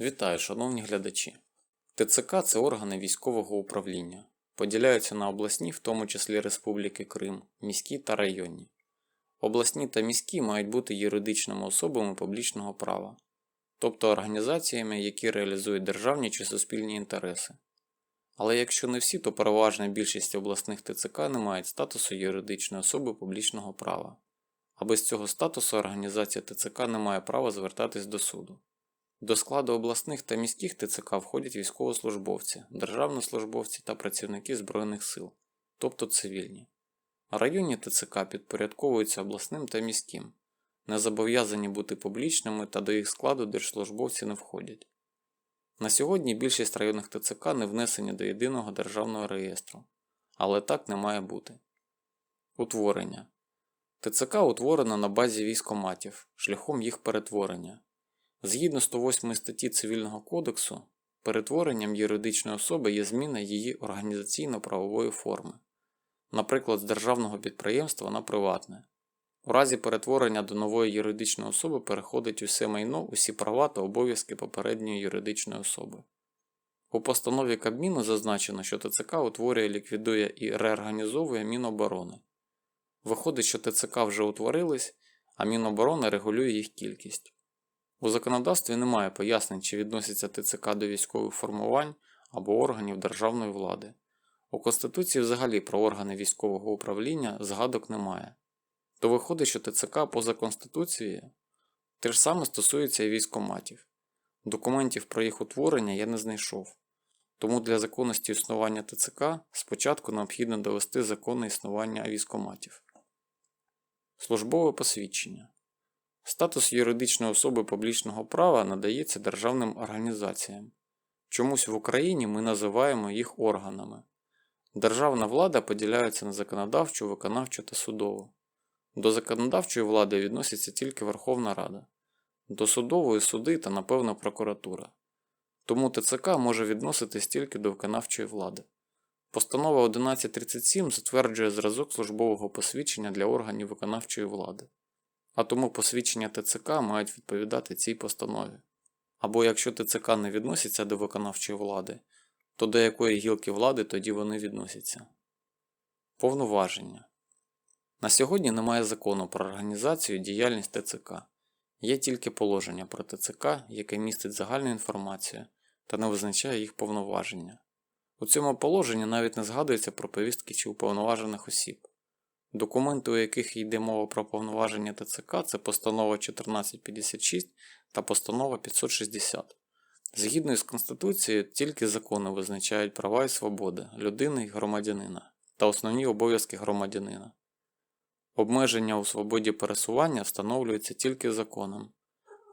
Вітаю, шановні глядачі. ТЦК це органи військового управління. Поділяються на обласні, в тому числі Республіки Крим, міські та районні. Обласні та міські мають бути юридичними особами публічного права, тобто організаціями, які реалізують державні чи суспільні інтереси. Але якщо не всі, то переважна більшість обласних ТЦК не мають статусу юридичної особи публічного права. А без цього статусу організація ТЦК не має права звертатись до суду. До складу обласних та міських ТЦК входять військовослужбовці, державнослужбовці та працівники Збройних сил, тобто цивільні. Районні ТЦК підпорядковуються обласним та міським, не зобов'язані бути публічними та до їх складу держслужбовці не входять. На сьогодні більшість районних ТЦК не внесені до єдиного державного реєстру, але так не має бути. Утворення ТЦК утворено на базі військоматів шляхом їх перетворення. Згідно 108 статті Цивільного кодексу, перетворенням юридичної особи є зміна її організаційно-правової форми, наприклад, з державного підприємства на приватне. У разі перетворення до нової юридичної особи переходить усе майно, усі права та обов'язки попередньої юридичної особи. У постанові Кабміну зазначено, що ТЦК утворює, ліквідує і реорганізовує Міноборони. Виходить, що ТЦК вже утворились, а Міноборони регулює їх кількість. У законодавстві немає пояснень, чи відносяться ТЦК до військових формувань або органів державної влади. У Конституції взагалі про органи військового управління згадок немає. То виходить, що ТЦК поза Конституцією те ж саме стосується і військоматів. Документів про їх утворення я не знайшов. Тому для законності існування ТЦК спочатку необхідно довести законне існування військоматів. Службове посвідчення. Статус юридичної особи публічного права надається державним організаціям. Чомусь в Україні ми називаємо їх органами. Державна влада поділяється на законодавчу, виконавчу та судову. До законодавчої влади відноситься тільки Верховна Рада, до судової суди та, напевно, прокуратура. Тому ТЦК може відноситись тільки до виконавчої влади. Постанова 1137 затверджує зразок службового посвідчення для органів виконавчої влади а тому посвідчення ТЦК мають відповідати цій постанові. Або якщо ТЦК не відносяться до виконавчої влади, то до якої гілки влади тоді вони відносяться. Повноваження. На сьогодні немає закону про організацію і діяльність ТЦК. Є тільки положення про ТЦК, яке містить загальну інформацію та не визначає їх повноваження. У цьому положенні навіть не згадується про повістки чи уповноважених осіб. Документи, у яких йде мова про повноваження ТЦК, це постанова 1456 та постанова 560. Згідно з Конституцією, тільки закони визначають права і свободи людини і громадянина та основні обов'язки громадянина. Обмеження у свободі пересування встановлюється тільки законом.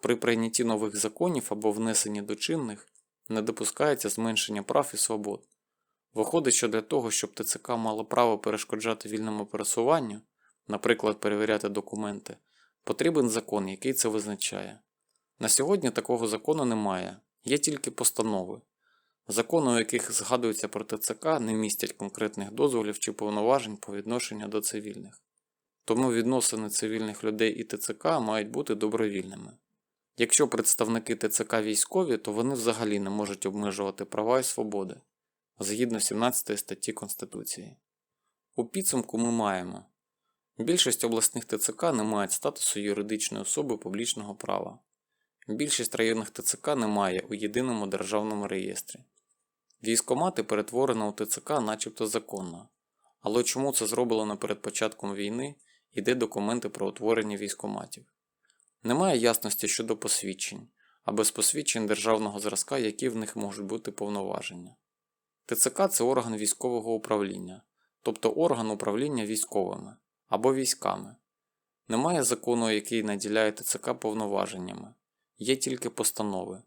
При прийнятті нових законів або внесенні до чинних не допускається зменшення прав і свобод. Виходить, що для того, щоб ТЦК мало право перешкоджати вільному пересуванню, наприклад, перевіряти документи, потрібен закон, який це визначає. На сьогодні такого закону немає, є тільки постанови. Закони, у яких згадується про ТЦК, не містять конкретних дозволів чи повноважень по відношенню до цивільних. Тому відносини цивільних людей і ТЦК мають бути добровільними. Якщо представники ТЦК військові, то вони взагалі не можуть обмежувати права і свободи згідно 17 статті Конституції. У підсумку ми маємо більшість обласних ТЦК не мають статусу юридичної особи публічного права. Більшість районних ТЦК немає у єдиному державному реєстрі. Військомати перетворено у ТЦК начебто законно. Але чому це зроблено перед початком війни і де документи про утворення військоматів? Немає ясності щодо посвідчень, а без посвідчень державного зразка, які в них можуть бути повноваження. ТЦК це орган військового управління, тобто орган управління військовими або військами. Немає закону, який наділяє ТЦК повноваженнями, є тільки постанови.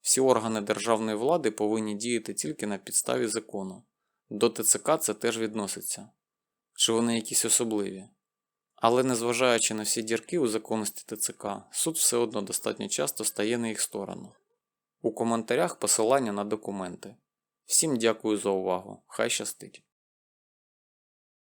Всі органи державної влади повинні діяти тільки на підставі закону. До ТЦК це теж відноситься. Чи вони якісь особливі? Але незважаючи на всі дірки у законності ТЦК, суд все одно достатньо часто стає на їх сторону. У коментарях посилання на документи. Всім дякую за увагу. Хай щастить!